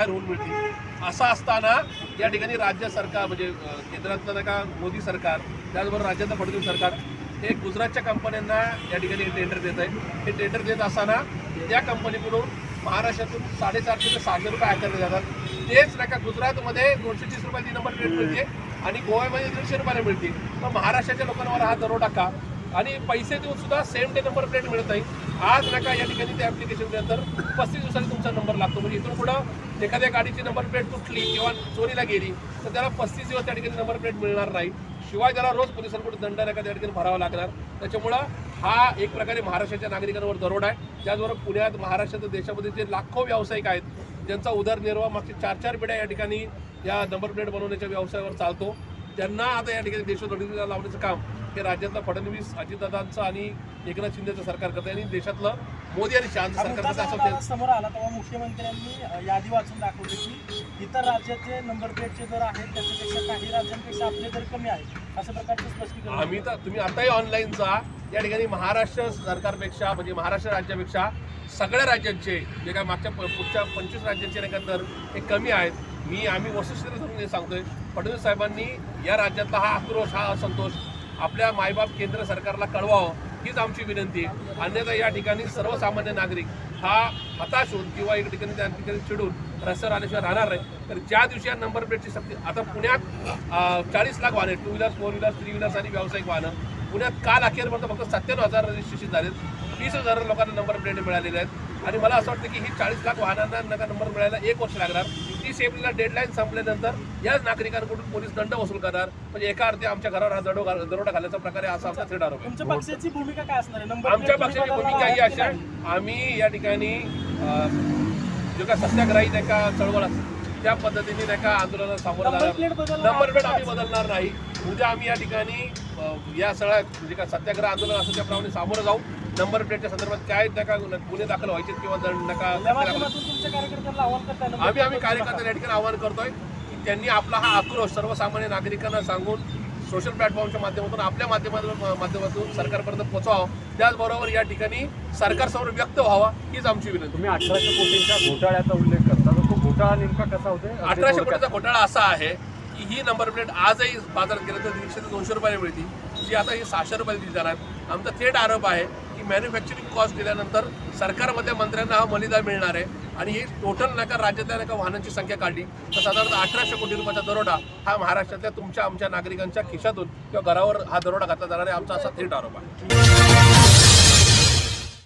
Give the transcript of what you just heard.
काय होऊन मिळतील? असं असताना या ठिकाणी राज्य सरकार म्हणजे केंद्रातलं का मोदी सरकार त्याचबरोबर राज्यातलं फडणवीस सरकार हे गुजरातच्या कंपन्यांना या ठिकाणी टेंडर देत आहे हे टेंडर देत असताना त्या कंपनीकडून महाराष्ट्रातून साडेचारशे ते सहाशे रुपये आकारले जातात. तेच नाही का गुजरातमध्ये दोनशे तीस रुपयाची नंबर प्लेट मिळते आणि गोव्यामध्ये दीडशे रुपयाला मिळते. मग महाराष्ट्राच्या लोकांवर हा दरोडा का? आणि पैसे देऊन सुद्धा सेम डे नंबर प्लेट मिळत नाही. आज नका या ठिकाणी त्या ॲप्लिकेशन नंतर पस्तीस दिवसांनी तुमचा नंबर लागतो. म्हणजे इथून पुढं एखाद्या गाडीची नंबर प्लेट तुटली किंवा चोरीला गेली तर त्याला पस्तीस दिवस त्या ठिकाणी नंबर प्लेट मिळणार नाही. शिवाय त्याला रोज पोलिसांकडून दंड नाही त्या ठिकाणी भरावा लागणार. त्याच्यामुळं हा एक प्रकारे महाराष्ट्राच्या नागरिकांवर दरोडा आहे. त्याचबरोबर पुण्यात महाराष्ट्रात देशामध्ये जे लाखो व्यावसायिक आहेत ज्यांचा उदरनिर्वाह मागच्या चार चार पिढ्या या ठिकाणी या नंबर प्लेट बनवण्याच्या व्यवसायावर चालतो. त्यांना आता या ठिकाणी देशोधडीला लावण्याचं काम हे राज्यातलं फडणवीस अजितदादांचं आणि एकनाथ शिंदेचं सरकार करतं आणि देशातलं मोदी आणि शहाचं सरकार करतं असं ते- समोर आला तेव्हा मुख्यमंत्र्यांनी यादी वाचून दाखवली की इतर राज्याचे नंबर प्लेटचे दर आहेत त्याच्यापेक्षा काही राज्यांपेक्षा आपले दर कमी आहेत अशा प्रकारचं स्पष्टीकरण आम्ही तर तुम्ही आताही ऑनलाईन जा या ठिकाणी महाराष्ट्र सरकारपेक्षा म्हणजे महाराष्ट्र राज्यापेक्षा सगळ्या राज्यांचे जे काय मागच्या प- पुढच्या पंचवीस राज्यांचे नाही का दर हे कमी आहेत. मी आम्ही वस्तुस्थिती धरून हे सांगतोय फडणवीस साहेबांनी या राज्यातला हा आक्रोश हा असंतोष आपल्या मायबाप केंद्र सरकारला कळवावं हीच आमची विनंती आहे. अन्यथा या ठिकाणी सर्वसामान्य नागरिक हा हताश होऊन किंवा एक ठिकाणी त्या ठिकाणी चिडून रस्त्यावर आल्याशिवाय राहणार नाही. तर ज्या दिवशी या नंबर प्लेटची सक्ती आता पुण्यात चाळीस लाख वाहने two wheelers four wheelers three wheelers आणि व्यावसायिक वाहनं. पुण्यात काल अखेरपर्यंत फक्त सत्त्याण्णव हजार रजिस्ट्रेशन झालेत. तीस हजार लोकांना नंबर प्लेट मिळालेले आहेत. आणि मला असं वाटतं की ही चाळीस लाख वाहनांना नका नंबर मिळायला एक वर्ष लागणार. तीस एप्रिलला डेडलाईन संपल्यानंतर याच नागरिकांकडून पोलीस दंड वसूल करणार. म्हणजे एका अर्थी आमच्या घरावर हा दडो दरोडा घालायचा प्रकारे असा आमचा थेट आरोप आहे. तुमच्या पक्षाची भूमिका काय असणार आहे? नंबर आमच्या पक्षाची भूमिका ही अशी आहे. आम्ही या ठिकाणी जो का सत्याग्रही नाही का चळवळ असते त्या पद्धतीने नाही का आंदोलनाला सामोरं जाणार. नंबर प्लेट आम्ही बदलणार नाही. उद्या आम्ही या ठिकाणी या सगळ्या म्हणजे का सत्याग्रह आंदोलन असं त्याप्रमाणे सामोरं जाऊ. नंबर प्लेटच्या संदर्भात काय नका गुन्हे दाखल व्हायचे किंवा दंड नका आम्ही आम्ही कार्यकर्त्यांना या ठिकाणी आवाहन करतोय. की त्यांनी आपला हा आक्रोश सर्वसामान्य नागरिकांना सांगून सोशल प्लॅटफॉर्मच्या माध्यमातून आपल्या माध्यमातून माध्यमातून सरकारपर्यंत पोहोचवावं त्याचबरोबर या ठिकाणी सरकारसमोर व्यक्त व्हावा हीच आमची विनंती. तुम्ही अठराशे कोटींच्या घोटाळ्याचा उल्लेख करता. तर तो घोटाळा नेमका कसा होते अठराशे कोटीचा घोटाळा असा आहे की ही नंबर प्लेट आजही बाजारात गेलं तर दीडशे ते दोनशे रुपयाला मिळते. जी आता ही सहाशे रुपयाला दिली जाणार आमचा थेट आरोप आहे की मॅन्युफॅक्चरिंग कॉस्ट दिल्यानंतर सरकारमध्ये मंत्र्यांना हा मलिदा मिळणार आहे. आणि ही टोटल नका राज्यातल्या नका वाहनांची संख्या काढली. तर साधारणतः अठराशे कोटी रुपयाचा दरोडा हा महाराष्ट्रातल्या तुमच्या आमच्या नागरिकांच्या खिशातून किंवा घरावर हा दरोडा घातला जाणार आहे. आमचा असा थेट आरोप आहे.